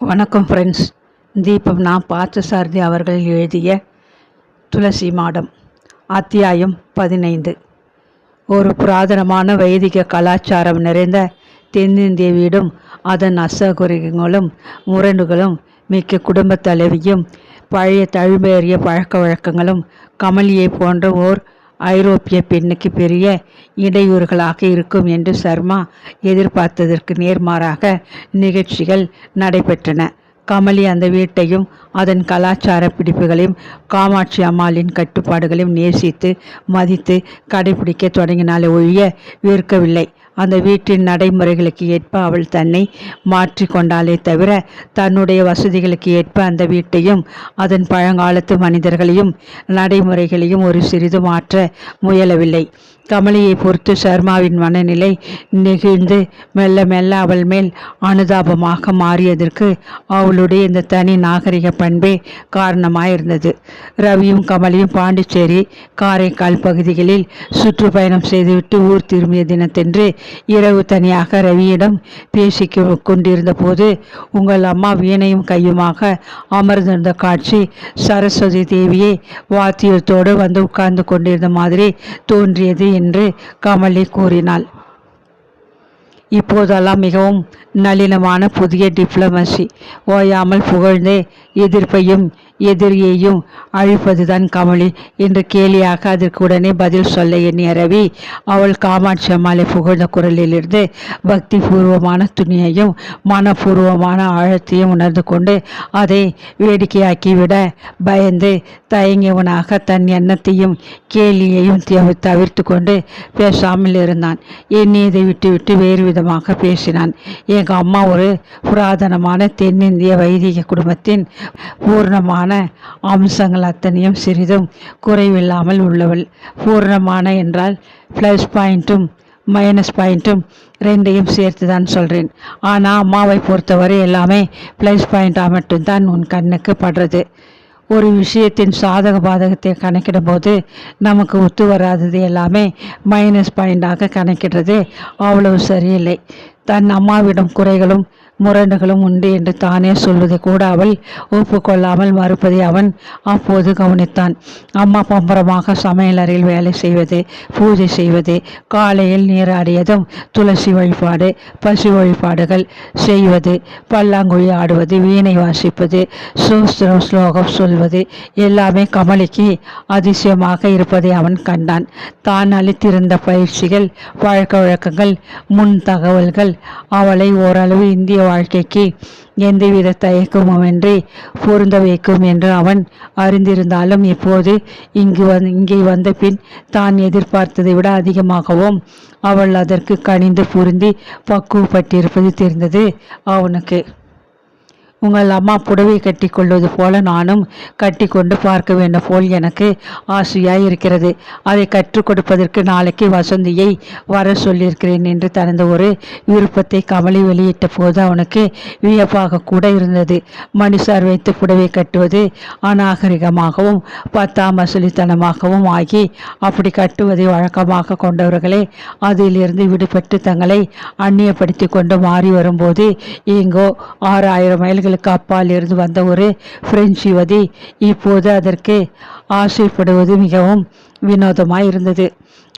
வணக்கம் ஃப்ரெண்ட்ஸ் தீபம் நான் பார்த்தசாரதி அவர்கள் எழுதிய துளசி மாடம் அத்தியாயம் பதினைந்து. ஒரு புராதனமான வைதிக கலாச்சாரம் நிறைந்த தென்னிந்திய வீடும் அதன் அசகுரிகளும் முரண்டுகளும் மிக்க குடும்பத் தலைவியும் பழைய தழும்பேறிய பழக்க வழக்கங்களும் கமலியை போன்ற ஓர் ஐரோப்பிய பெண்ணுக்கு பெரிய இடையூறுகளாக இருக்கும் என்று சர்மா எதிர்பார்த்ததற்கு நேர்மாறாக நிகழ்ச்சிகள் நடைபெற்றன. கமலி அந்த வீட்டையும் அதன் கலாச்சார பிடிப்புகளையும் காமாட்சி அம்மாளின் கட்டுப்பாடுகளையும் நேசித்து மதித்து கடைபிடிக்க தொடங்கினாலே ஒழிய விற்கவில்லை. அந்த வீட்டின் நடைமுறைகளுக்கு ஏற்ப அவள் தன்னை மாற்றி கொண்டாலே தவிர தன்னுடைய வசதிகளுக்கு ஏற்ப அந்த வீட்டையும் அதன் பழங்காலத்து மனிதர்களையும் நடைமுறைகளையும் ஒரு சிறிது மாற்ற முயலவில்லை. கமலியை பொறுத்து சர்மாவின் மனநிலை நெகிழ்ந்து மெல்ல மெல்ல அவள் மேல் அனுதாபமாக மாறியதற்கு அவளுடைய இந்த தனி நாகரிக பண்பே காரணமாயிருந்தது. ரவியும் கமலியும் பாண்டிச்சேரி காரைக்கால் பகுதிகளில் சுற்றுப்பயணம் செய்துவிட்டு ஊர் திரும்பிய தினத்தன்று இரவு தனியாக ரவியிடம் பேசி கொண்டிருந்த போது உங்கள் அம்மா வீணையும் கையுமாக அமர்ந்திருந்த காட்சி சரஸ்வதி தேவியை வாத்தியத்தோடு வந்து உட்கார்ந்து கொண்டிருந்த மாதிரி தோன்றியது என்று கமலி கூறினாள். இப்போதெல்லாம் மிகவும் நளினமான புதிய டிப்ளமசி ஓயாமல் புகழ்ந்து எதிர்ப்பையும் எதிரியையும் அழிப்பதுதான் கமலி என்று கேலியாக அதற்கு உடனே பதில் சொல்ல எண்ணிய ரவி அவள் காமாட்சி அம்மாளை புகழ்ந்த குரலிலிருந்து பக்தி பூர்வமான துணியையும் மனப்பூர்வமான ஆழத்தையும் உணர்ந்து கொண்டு அதை வேடிக்கையாக்கிவிட பயந்து தயங்கியவனாக தன் எண்ணத்தையும் கேலியையும் தவிர்த்து கொண்டு பேசாமல் இருந்தான். எண்ணியதை விட்டுவிட்டு வேறு விதமாக பேசினான். எங்கள் அம்மா ஒரு புராதனமான தென்னிந்திய வைதிக குடும்பத்தின் பூர்ணமான அம்சங்கள் அத்தனையும் சிறிதும் குறைவில்லாமல் உள்ளவள். பூர்ணமான என்றால் ப்ளஸ் பாயிண்ட்டும் மைனஸ் பாயிண்ட்டும் ரெண்டையும் சேர்த்து தான் சொல்கிறேன் ஆனால் அம்மாவை பொறுத்தவரை எல்லாமே ப்ளஸ் பாயிண்ட்டாக மட்டும்தான் உன் கண்ணுக்கு படுறது. ஒரு விஷயத்தின் சாதக பாதகத்தை கணக்கிடும் போது நமக்கு ஒத்து வராதது எல்லாமே மைனஸ் பாயிண்டாக கணக்கிடுறது அவ்வளவு சரியில்லை. தன் அம்மாவிடம் குறைகளும் முரண்டுகளும் உண்டு என்று தானே சொல்வதை கூட அவள் ஒப்புக்கொள்ளாமல் மறுப்பதை அவன் அப்போது கவனித்தான். அம்மா பம்பரமாக சமையல் அறையில் வேலை செய்வது பூஜை செய்வது காலையில் நீராடியதும் துளசி வழிபாடு பசு வழிபாடுகள் செய்வது பல்லாங்குழி ஆடுவது வீணை வாசிப்பது சூஸ்திரம் ஸ்லோகம் சொல்வது எல்லாமே கமலிக்கு அதிசயமாக இருப்பதை அவன் கண்டான். தான் அளித்திருந்த பயிற்சிகள் பழக்க வழக்கங்கள் முன் தகவல்கள் அவளை ஓரளவு இந்திய வாழ்க்கைக்கு எந்தவித தயக்கமுமின்றி பொருந்த வைக்கும் என்று அவன் அறிந்திருந்தாலும் இப்போது இங்கு வந் இங்கே வந்த பின் தான் எதிர்பார்த்ததை விட அதிகமாகவும் அவள் அதற்கு கனிந்து பொருந்தி பக்குவப்பட்டிருப்பது தெரிந்தது. அவனுக்கு உங்கள் அம்மா புடவை கட்டி கொள்வது போல நானும் கட்டி கொண்டு பார்க்க வேண்டும் போல் எனக்கு ஆசையாய் இருக்கிறது. அதை கற்றுக் கொடுப்பதற்கு நாளைக்கு வசந்தியை வர சொல்லியிருக்கிறேன் என்று தனது ஒரு விருப்பத்தை கமலி வெளியிட்ட போது அவனுக்கு வியப்பாக கூட இருந்தது. மனுஷார் வைத்து புடவை கட்டுவது அநாகரிகமாகவும் பத்தாம் வசூலித்தனமாகவும் ஆகி அப்படி கட்டுவதை வழக்கமாக கொண்டவர்களே அதிலிருந்து விடுபட்டு தங்களை அந்நியப்படுத்தி கொண்டு மாறி வரும்போது இங்கோ ஆறாயிரம் மைல்கள் ஆண்டுகளுக்கு அப்பால் இருந்து வந்த ஒரு பிரெஞ்சு யுவதி இப்போது அதற்கு ஆசைப்படுவது மிகவும் வினோதமாய் இருந்தது.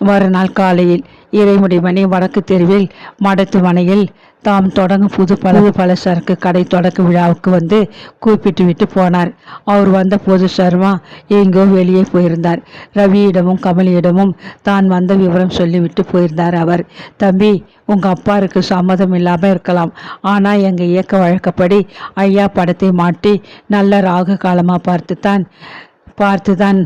மறுநாள் காலையில் இறைமுடிமணி வடக்கு தெருவில் மடத்துமனையில் தாம் தொடங்கும் புது பல சரக்கு கடை தொடக்க விழாவுக்கு வந்து கூப்பிட்டு விட்டு போனார். அவர் வந்த போது சர்மா எங்கோ வெளியே போயிருந்தார். ரவியிடமும் கமலியிடமும் தான் வந்த விவரம் சொல்லிவிட்டு போயிருந்தார் அவர். தம்பி உங்க அப்பாருக்கு சம்மதம் இல்லாமல் இருக்கலாம். ஆனால் எங்கள் இயக்க வழக்கப்படி ஐயா படத்தை மாட்டி நல்ல ராகு காலமாக பார்த்து தான் பார்த்து தான்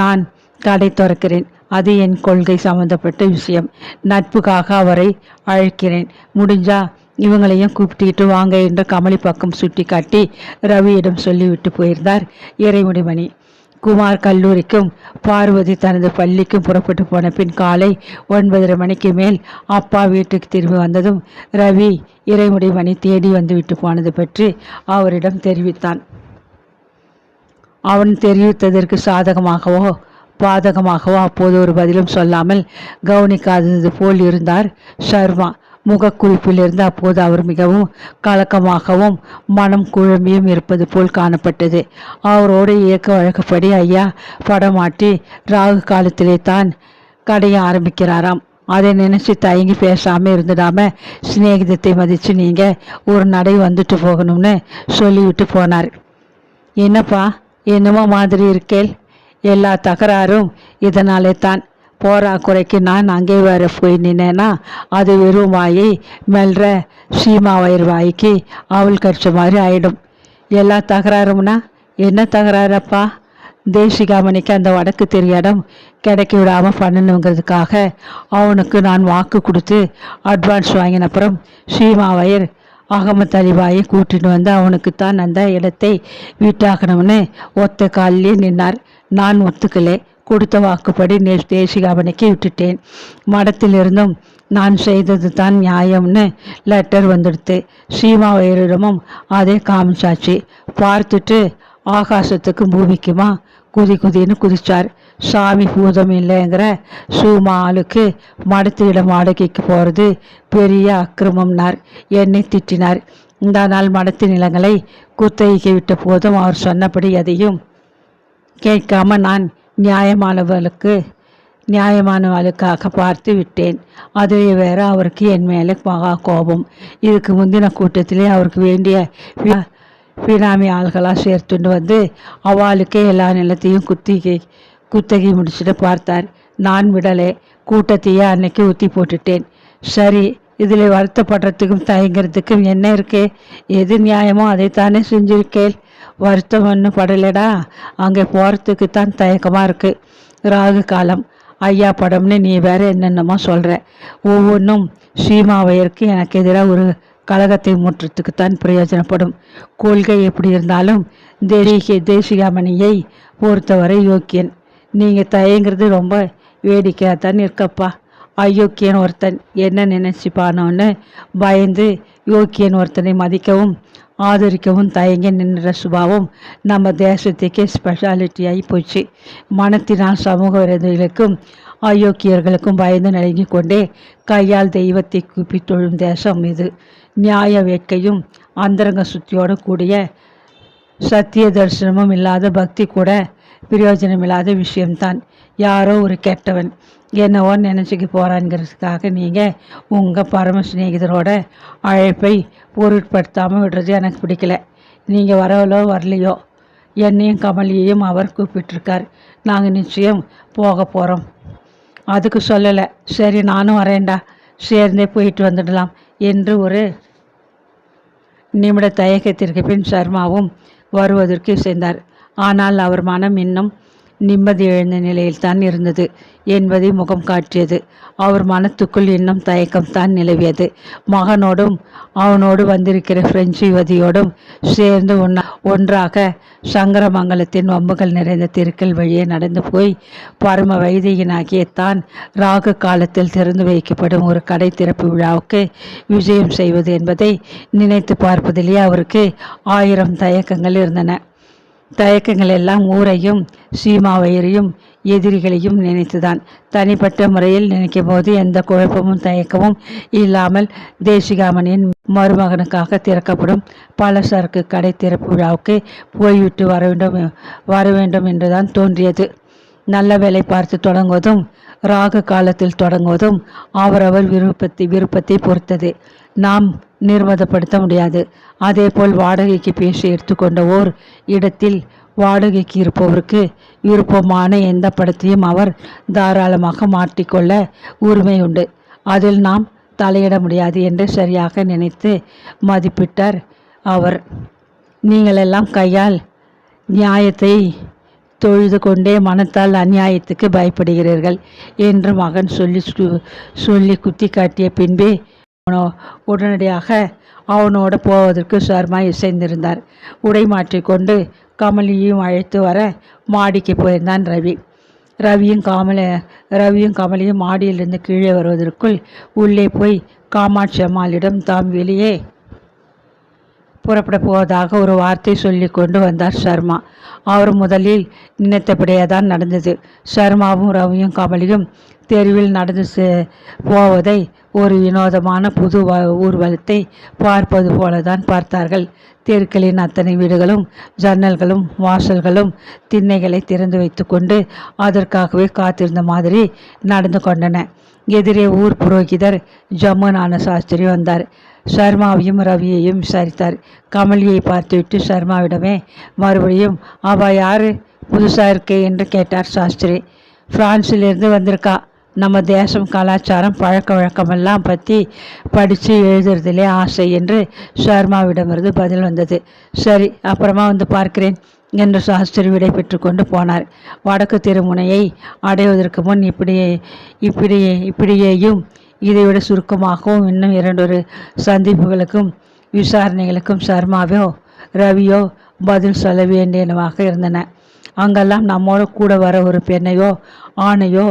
நான் கடை திறக்கிறேன். அது என் கொள்கை சம்பந்தப்பட்ட விஷயம். நட்புக்காக அவரை அழைக்கிறேன். முடிஞ்சா இவங்களையும் கூப்பிட்டுக்கிட்டு வாங்க என்று கமலி பக்கம் சுட்டி காட்டி ரவியிடம் சொல்லிவிட்டு போயிருந்தார் இறைமுடிமணி. குமார் கல்லூரிக்கும் பார்வதி தனது பள்ளிக்கும் புறப்பட்டு போன பின் காலை ஒன்பதரை மணிக்கு மேல் அப்பா வீட்டுக்கு திரும்பி வந்ததும் ரவி இறைமுடிமணி தேடி வந்துவிட்டு போனது பற்றி அவரிடம் தெரிவித்தான். அவன் தெரிவித்ததற்கு சாதகமாகவோ பாதகமாகவோ அப்போது ஒரு பதிலும் சொல்லாமல் கவனிக்காதது போல் இருந்தார் ஷர்மா. முகக்குறிப்பிலிருந்து அப்போது அவர் மிகவும் கலக்கமாகவும் மனம் குழம்பியும் இருப்பது போல் காணப்பட்டது. அவரோடு இயக்க வழக்கப்படி ஐயா படமாட்டி ராகு காலத்திலே தான் கடைய ஆரம்பிக்கிறாராம். அதை நினைச்சு தயங்கி பேசாமல் இருந்துடாம சிநேகிதத்தை மதித்து நீங்கள் ஒரு நடை வந்துட்டு போகணும்னு சொல்லிவிட்டு போனார். என்னப்பா என்னமோ மாதிரி இருக்கேல் எல்லா தகராறும் இதனாலே தான் போராக்குறைக்கு குறைக்கு நான் அங்கே வேற போய் நின்னேன்னா அது வெறும் வாயை மெல்ற சீமா வயிறு வாய்க்கு அவள் கடிச்ச மாதிரி ஆயிடும். எல்லா தகராறும்னா என்ன தகராறப்பா? தேசிகாமணிக்கு அந்த வடக்கு தெரியாடம் கிடைக்க விடாமல் பண்ணணுங்கிறதுக்காக அவனுக்கு நான் வாக்கு கொடுத்து அட்வான்ஸ் வாங்கின அப்புறம் சீமாவயர் அகமத் அலிபாயை கூட்டிட்டு வந்து அவனுக்கு தான் அந்த இடத்தை வீட்டாக்கணும்னு ஒத்த காலிலே நின்னார். நான் ஒத்துக்கலே. கொடுத்த வாக்குப்படி நே தேசிகாமணிக்கு விட்டுட்டேன். மடத்திலிருந்தும் நான் செய்தது தான் நியாயம்னு லெட்டர் வந்துடுத்து. சீமாவயரிடமும் அதே காமிச்சாச்சு. பார்த்துட்டு ஆகாசத்துக்கும் பூமிக்குமா? குதி குதின்னு குதிச்சார். சாமி பூதம் இல்லைங்கிற சூமா ஆளுக்கு மடத்திடம் வாடகைக்கு போகிறது பெரிய அக்கிரமம்னார். என்னை திட்டினார். இந்த நாள் மடத்து நிலங்களை குத்தகைக்கு விட்ட போதும் அவர் சொன்னபடி எதையும் கேட்காம நான் நியாயமானவர்களுக்கு நியாயமானவளுக்காக பார்த்து விட்டேன் அதே வேற அவருக்கு என் மேலே மகா கோபம். இதுக்கு முந்தின கூட்டத்திலே அவருக்கு வேண்டிய வி- பினாமி ஆள்களாக சேர்த்துண்டு வந்து அவளுக்கே எல்லா நிலத்தையும் குத்திகை குத்தகி முடிச்சுட்டு பார்த்தார். நான் விடலை கூட்டத்தையே அன்னைக்கு ஊற்றி போட்டுட்டேன். சரி இதில் வருத்தப்படுறதுக்கும் தயங்குறதுக்கும் என்ன இருக்கு? எது நியாயமோ அதைத்தானே செஞ்சிருக்கேன் வருத்தம் ஒன்றும் படலடா. அங்கே போகிறதுக்கு தான் தயக்கமாக இருக்குது ராகு காலம். ஐயா படம்னு நீ வேற என்னென்னமோ சொல்கிற ஒவ்வொன்றும் சீமாவையருக்கு எனக்கு எதிராக ஒரு கழகத்தை முற்றத்துக்கு தான் பிரயோஜனப்படும். கொள்கை எப்படி இருந்தாலும் தேசிக தேசிகாமணியை பொறுத்தவரை யோக்கியன். நீங்கள் தயங்கிறது ரொம்ப வேடிக்கையாக தான் இருக்கப்பா அயோக்கியன் ஒருத்தன். என்ன நினச்சிப்பானோன்னு பயந்து யோக்கியன் ஒருத்தனை மதிக்கவும் ஆதரிக்கவும் தயங்கி நின்ற சுபாவம் நம்ம தேசத்துக்கே ஸ்பெஷாலிட்டியாகி போச்சு. மனத்தினால் சமூக விரோதிகளுக்கும் அயோக்கியர்களுக்கும் பயந்து நடுங்கி கொண்டே கையால் தெய்வத்தை கூப்பி தொழும் தேசம் இது. நியாய வேட்கையும் அந்தரங்க சுத்தியோடு கூடிய சத்திய தரிசனமும் இல்லாத பக்தி கூட பிரயோஜனமில்லாத விஷயம்தான். யாரோ ஒரு கெட்டவன் என்னவோ நினச்சிக்க போகிறாங்கிறதுக்காக நீங்கள் உங்கள் பரம சிநேகிதரோட அழைப்பை பொருட்படுத்தாமல் விடுறது எனக்கு பிடிக்கல. நீங்கள் வரவளோ வரலையோ என்னையும் கமலியையும் அவர் கூப்பிட்டுருக்கார். நாங்கள் நிச்சயம் போக போகிறோம் அதுக்கு சொல்லலை. சரி நானும் வரேன்டா. சேர்ந்தே போயிட்டு வந்துடலாம் என்று ஒரு நிமிட தயக்கத்திற்கு பின் சர்மாவும் வருவதற்கு சேர்ந்தார் ஆனால் அவர் மனம் இன்னும் நிம்மதி எழுந்த நிலையில்தான் இருந்தது என்பதை முகம் காட்டியது. அவர் மனத்துக்குள் இன்னும் தயக்கம்தான் நிலவியது. மகனோடும் அவனோடு வந்திருக்கிற பிரெஞ்சு யுவதியோடும் சேர்ந்து ஒன்றா ஒன்றாக சங்கரமங்கலத்தின் வம்புகள் நிறைந்த தெருக்கள் வழியே நடந்து போய் பரம வைதிகனாகிய தான் ராகு காலத்தில் திறந்து வைக்கப்படும் ஒரு கடை திறப்பு விழாவுக்கு விஜயம் செய்வது என்பதை நினைத்து பார்ப்பதிலே அவருக்கு ஆயிரம் தயக்கங்கள் இருந்தன. தயக்கங்கள் எல்லாம் ஊரையும் சீமாவையரையும் எதிரிகளையும் நினைத்துதான். தனிப்பட்ட முறையில் நினைக்கும் போது எந்த குழப்பமும் தயக்கமும் இல்லாமல் தேசிகாமணியின் மருமகனுக்காக திறக்கப்படும் பலசரக்கு கடை திறப்பு விழாவுக்கு போய்விட்டு வர வேண்டும் வர வேண்டும் என்றுதான் தோன்றியது. நல்ல வேலை பார்த்து தொடங்குவதும் ராகு காலத்தில் தொடங்குவதும் அவரவர் விருப்பத்தை விருப்பத்தை பொறுத்தது. நாம் நிர்வதப்படுத்த முடியாது. அதேபோல் வாடகைக்கு பேசி எடுத்துக்கொண்ட ஓர் இடத்தில் வாடகைக்கு இருப்பவருக்கு விருப்பமான எந்த படத்தையும் அவர் தாராளமாக மாற்றிக்கொள்ள உரிமை உண்டு. அதில் நாம் தலையிட முடியாது என்று சரியாக நினைத்து மதிப்பிட்டார் அவர். நீங்களெல்லாம் கையால் நியாயத்தை தொழுது கொண்டே மனத்தால் அநியாயத்துக்கு பயப்படுகிறீர்கள் என்று மகன் சொல்லி சு- சொல்லி குத்தி காட்டிய பின்பே அவனோ உடனடியாக அவனோடு போவதற்கு சர்மா இசைந்திருந்தார். உடை மாற்றிக்கொண்டு கமலியும் அழைத்து வர மாடிக்கு போயிருந்தான் ரவி. ரவியும் காமல ரவியும் கமலியும் மாடியிலிருந்து கீழே வருவதற்குள் உள்ளே போய் காமாட்சி அம்மாளிடம் தாம் வெளியே புறப்பட போவதாக ஒரு வார்த்தை சொல்லி கொண்டு வந்தார் சர்மா அவர் முதலில் நினைத்தபடியே தான் நடந்தது. சர்மாவும் ரவியும் கமலியும் தெருவில் நடந்து செ- போவதை ஒரு வினோதமான புது வ- ஊர்வலத்தை பார்ப்பது போலதான் பார்த்தார்கள். தெருக்களின் அத்தனை வீடுகளும் ஜன்னல்களும் வாசல்களும் திண்ணைகளை திறந்து வைத்துக்கொண்டு அதற்காகவே காத்திருந்த மாதிரி நடந்து கொண்டன. எதிரே ஊர் புரோகிதர் ஜம்முனான சாஸ்திரி வந்தார். சர்மாவையும் ரவியையும் விசாரித்தார். கமலியை பார்த்துவிட்டு சர்மாவிடமே மறுபடியும் அவள் யாரு? புதுசாக இருக்கே என்று கேட்டார் சாஸ்திரி. ஃப்ரான்ஸிலிருந்து வந்திருக்கா. நம்ம தேசம் கலாச்சாரம் பழக்க வழக்கமெல்லாம் பற்றி படித்து எழுதுறதிலே ஆசை என்று சர்மாவிடமிருந்து பதில் வந்தது. சரி அப்புறமா வந்து பார்க்கிறேன் என்று சாஸ்திரி விடை பெற்று கொண்டு போனார். வடக்கு திருமுனையை அடைவதற்கு முன் இப்படியே இப்படியே இப்படியேயும் இதைவிட சுருக்கமாகவும் இன்னும் இரண்டொரு சந்திப்புகளுக்கும் விசாரணைகளுக்கும் சர்மாவோ ரவியோ பதில் சொல்ல வேண்டியனவாக இருந்தன. அங்கெல்லாம் நம்மோட கூட வர ஒரு பெண்ணையோ ஆணையோ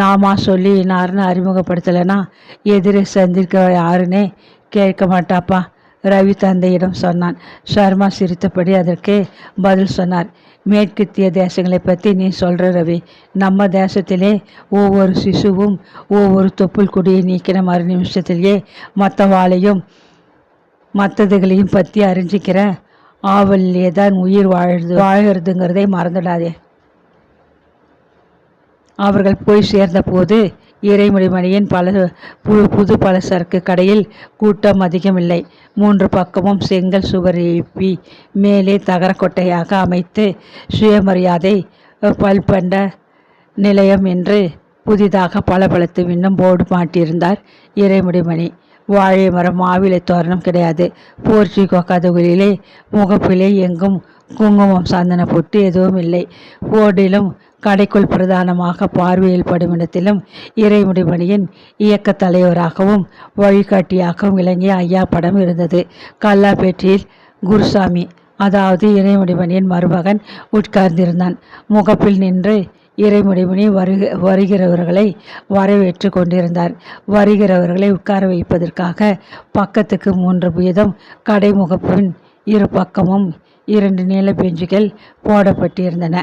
நாமா சொல்லி இன்னாருன்னு அறிமுகப்படுத்தலைன்னா எதிரே சந்திக்க யாருன்னே கேட்க மாட்டாப்பா ரவி தந்தையிடம் சொன்னான். சர்மா சிரித்தபடி அதற்கு பதில் சொன்னார். மேற்கத்திய தேசங்களை பற்றி நீ சொல்கிற ரவி. நம்ம தேசத்திலே ஒவ்வொரு சிசுவும் ஒவ்வொரு தொப்புள் கொடியை நீக்கின மறு நிமிஷத்திலேயே மற்றவாளையும் மற்றதுகளையும் பற்றி அறிஞ்சிக்கிற ஆவலிலே தான் உயிர் வாழுது வாழுறதுங்கிறதை மறந்துடாதே. அவர்கள் போய் சேர்ந்தபோது இறைமுடிமணியின் பல புது புது பலசரக்கு கடையில் கூட்டம் அதிகமில்லை. மூன்று பக்கமும் செங்கல் சுவர் எழுப்பி மேலே தகரக்கொட்டையாக அமைத்து சுயமரியாதை பல்பண்ட நிலையம் என்று புதிதாக பளபளத்து இன்னும் போர்டு மாட்டியிருந்தார் இறைமுடிமணி வாழை மரம் மாவிலை தோரணம் கிடையாது. போர்ச்சிகோ கதவுகளிலே முகப்பிலே எங்கும் குங்குமம் சந்தன பொட்டு எதுவும் இல்லை. போர்டிலும் கடைக்குள் பிரதானமாக பார்வையில் படும் இடத்திலும் இறைமுடிமணியின் இயக்க தலைவராகவும் வழிகாட்டியாகவும் விளங்கிய ஐயா படம் இருந்தது. கல்லாப்பேட்டியில் குருசாமி அதாவது இறைமுடிமணியின் மருமகன் உட்கார்ந்திருந்தான். முகப்பில் நின்று இறைமுடிமணி வருக வருகிறவர்களை வரவேற்று கொண்டிருந்தார். வருகிறவர்களை உட்கார வைப்பதற்காக பக்கத்துக்கு மூன்று வீதம் கடை முகப்பின் இரு பக்கமும் இரண்டு நீல பெஞ்சுகள் போடப்பட்டிருந்தன.